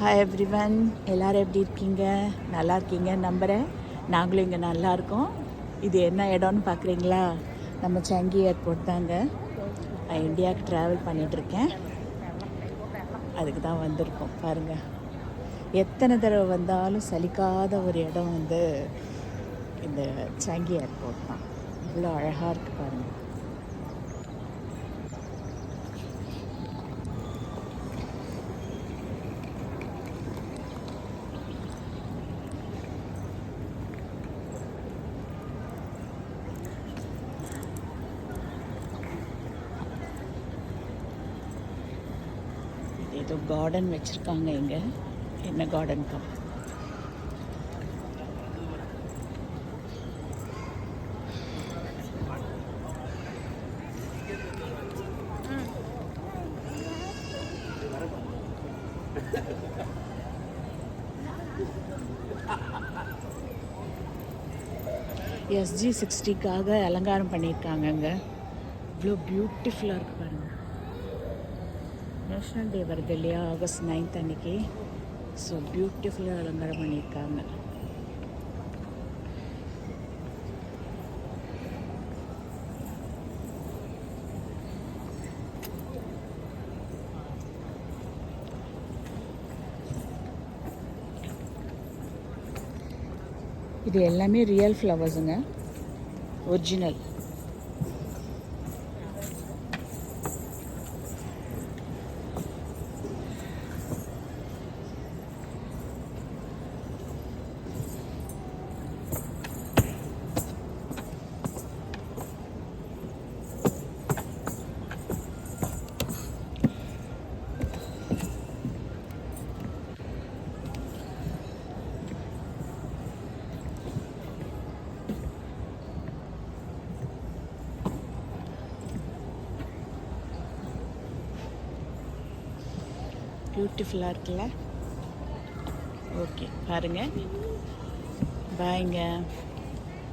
Hi everyone எல்லோரும் எப்படி இருக்கீங்க? நல்லா இருக்கீங்க நம்புகிறேன் நாங்களும் இங்கே நல்லா இருக்கோம். இது என்ன இடம்னு பார்க்குறீங்களா நம்ம சங்கி ஏர்போர்ட் தாங்க. நான் இந்தியாவுக்கு ட்ராவல் பண்ணிகிட்ருக்கேன் அதுக்கு தான் வந்திருக்கோம். பாருங்கள் எத்தனை தடவை வந்தாலும் சலிக்காத ஒரு இடம் வந்து இந்த சங்கி ஏர்போர்ட் தான். இவ்வளோ அழகாக இருக்குது பாருங்கள் ஏதோ கார்டன் வச்சுருக்காங்க இங்கே. என்ன கார்டன் கா எஸ்ஜி சிக்ஸ்டிக்காக அலங்காரம் பண்ணியிருக்காங்கங்க இவ்வளோ பியூட்டிஃபுல்லாக இருக்கு பாருங்க. நேஷ்னல் டே வருது இல்லையா ஆகஸ்ட் நைன்த் அன்னைக்கு ஸோ பியூட்டிஃபுல்லாக அலங்காரம் பண்ணியிருக்காங்க இது எல்லாமே ரியல் ஃப்ளவர்ஸுங்க ஒரிஜினல் பியூட்டிஃபுல்லாக இருக்குல்ல? ஓகே பாருங்கள் பாய்ங்க